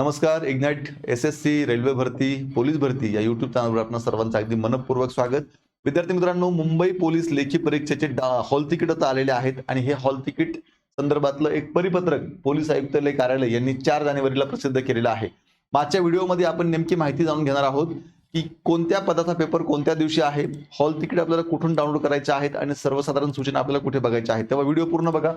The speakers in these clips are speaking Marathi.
नमस्कार ignite S S C railway भरती पोलीस भरती या युट्यूब चॅनलवर आपण सर्वांचं अगदी मनपूर्वक स्वागत. विद्यार्थी मित्रांनो मुंबई पोलीस लेखी परीक्षेचे डा- हॉल तिकीट आता आलेले आहेत आणि हे हॉल तिकीट संदर्भातलं एक परिपत्रक पोलीस आयुक्तालय कार्यालय यांनी चार जानेवारीला प्रसिद्ध केलेलं आहे. मागच्या व्हिडिओमध्ये आपण नेमकी माहिती जाणून घेणार आहोत की कोणत्या पदाचा पेपर कोणत्या दिवशी आहे हॉल तिकीट आपल्याला कुठून डाउनलोड करायचे आहेत आणि सर्वसाधारण सूचना आपल्याला कुठे बघायच्या आहेत तेव्हा व्हिडिओ पूर्ण बघा.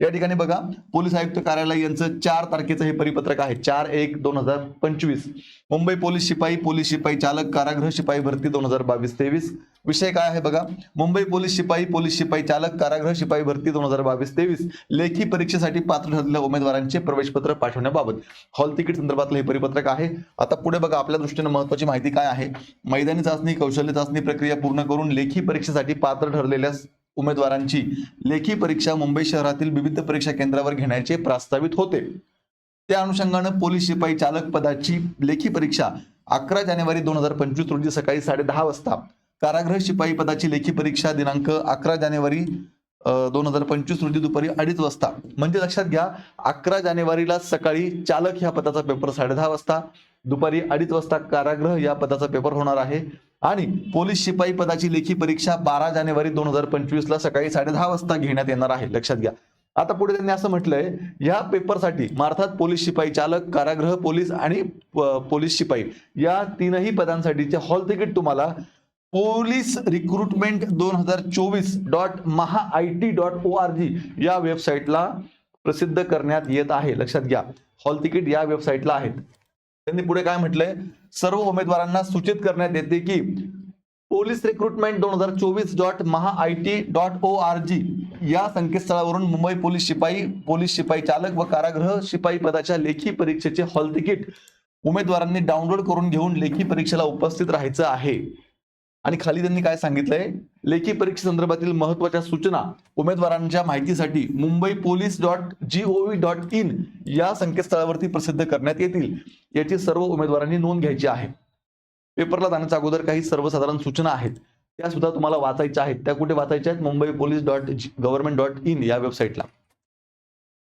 या ठिकाणी बघा पोलीस आयुक्त कार्यालय यांचं चार तारखेचं हे परिपत्रक आहे. चार एक दोन हजार पंचवीस. मुंबई पोलीस शिपाई पोलीस शिपाई चालक कारागृह शिपाई भरती दोन हजार बावीस तेवीस. विषय काय आहे बघा? मुंबई पोलीस शिपाई पोलीस शिपाई चालक कारागृह शिपाई भरती दोन हजार बावीस तेवीस. लेखी परीक्षेसाठी पात्र ठरलेल्या उमेदवारांचे प्रवेशपत्र पाठवण्याबाबत. हॉल तिकीट संदर्भातलं हे परिपत्रक आहे. आता पुढे बघा आपल्या दृष्टीने महत्वाची माहिती काय आहे? मैदानी चाचणी कौशल्य चाचणी प्रक्रिया पूर्ण करून लेखी परीक्षेसाठी पात्र ठरलेल्या उमेदवारांची लेखी परीक्षा मुंबई शहरातील विविध परीक्षा केंद्रावर घेण्याचे प्रस्तावित होते. त्या अनुषंगानं पोलीस शिपाई चालक पदाची लेखी परीक्षा अकरा जानेवारी दोन हजार पंचवीस रोजी सकाळी साडेदहा वाजता. कारागृह शिपाई पदाची लेखी परीक्षा दिनांक अकरा जानेवारी दोन हजार पंचवीस रोजी दुपारी अडीच वाजता. म्हणजे लक्षात घ्या अकरा जानेवारीला सकाळी चालक ह्या पदाचा पेपर साडेदहा वाजता दुपारी अडीच वाजता कारागृह या पदाचा पेपर होणार आहे. आणि पोलीस शिपाई पदाची लेखी परीक्षा बारा जानेवारी दोन हजार पंचवीस ला सकाळी साडे दहा वाजता घेण्यात येणार आहे. लक्षात घ्या. आता पुढे त्यांनी असं म्हटलंय या पेपरसाठी मार्थात पोलीस शिपाई चालक कारागृह पोलीस आणि पोलीस शिपाई या तीनही पदांसाठीचे हॉल तिकीट तुम्हाला पोलीस रिक्रुटमेंट दोन हजार चोवीस dot Maha I T dot O R G या वेबसाईटला प्रसिद्ध करण्यात येत आहे. लक्षात घ्या. हॉल तिकीट या वेबसाईटला आहेत. त्यांनी पुढे काय म्हटलंय? सर्व उमेदवारांना सूचित करण्यात येते की पोलीस रिक्रुटमेंट दोन हजार चोवीस dot Maha I T dot O R G या संकेतस्थळावरून मुंबई पोलीस शिपाई पोलीस शिपाई चालक व कारागृह शिपाई पदाच्या लेखी परीक्षेचे हॉल तिकीट उमेदवारांनी डाउनलोड करून घेऊन लेखी परीक्षेला उपस्थित राहायचं आहे. आणि खाली त्यांनी काय सांगितलंय? लेखी परीक्षेसंदर्भातील महत्त्वाच्या सूचना उमेदवारांच्या माहितीसाठी Mumbai police dot G O V dot in या संकेतस्थळावरती प्रसिद्ध करण्यात येतील याची सर्व उमेदवारांनी नोंद घ्यायची आहे. पेपरला जाण्याच्या अगोदर काही सर्वसाधारण सूचना आहेत. त्या सुद्धा तुम्हाला वाचायच्या आहेत. त्या कुठे वाचायच्या आहेत? Mumbai police dot government dot in या वेबसाईटला.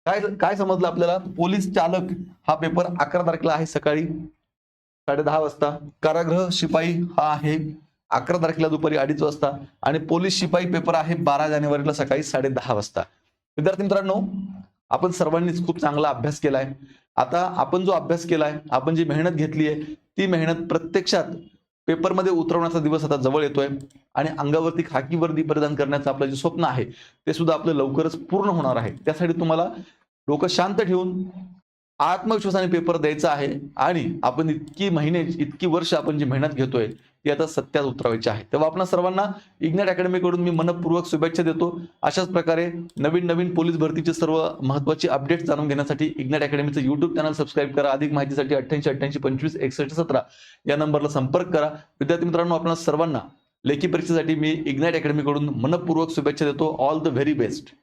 काय काय समजलं आपल्याला? पोलीस चालक हा पेपर अकरा तारखेला आहे सकाळी. साडे दहा वाजता. कारागृह शिपाई हा आहे. अकरा तारखेला दुपारी अडीच वाजता आणि पोलीस शिपाई पेपर आहे बारा जानेवारीला सकाळी साडे दहा वाजता. विद्यार्थी मित्रांनो आपण सर्वांनीच खूप चांगला अभ्यास केलाय. आता आपण जो अभ्यास केलाय आपण जी मेहनत घेतली आहे ती मेहनत प्रत्यक्षात पेपरमध्ये उतरवण्याचा दिवस आता जवळ येतोय आणि अंगावरती खाकी वर्दी परिधान करण्याचं आपलं जे स्वप्न आहे ते सुद्धा आपलं लवकरच पूर्ण होणार आहे. त्यासाठी तुम्हाला डोकं शांत ठेवून आत्मविश्वासाने पेपर द्यायचा आहे आणि आपण इतकी महिने इतकी वर्ष आपण जी मेहनत घेतोय ती आता सत्यात उतरवायची आहे. तेव्हा आपण सर्वांना इग्नेट अकॅडमीकडून मी मनपूर्वक शुभेच्छा देतो. अशाच प्रकारे नवीन नवीन पोलीस भरतीचे सर्व महत्त्वाचे अपडेट्स जाणून घेण्यासाठी इग्नेट अकॅडमीचं युट्यूब चॅनल सबस्क्राईब करा. अधिक माहितीसाठी अठ्ठ्याऐंशी अठ्ठ्याऐंशी पंचवीस एकसष्ट सतरा या नंबरला संपर्क करा. विद्यार्थी मित्रांनो आपल्या सर्वांना लेखी परीक्षेसाठी मी इग्नाइट अकॅडमीकडून मनपूर्वक शुभेच्छा देतो. All the very best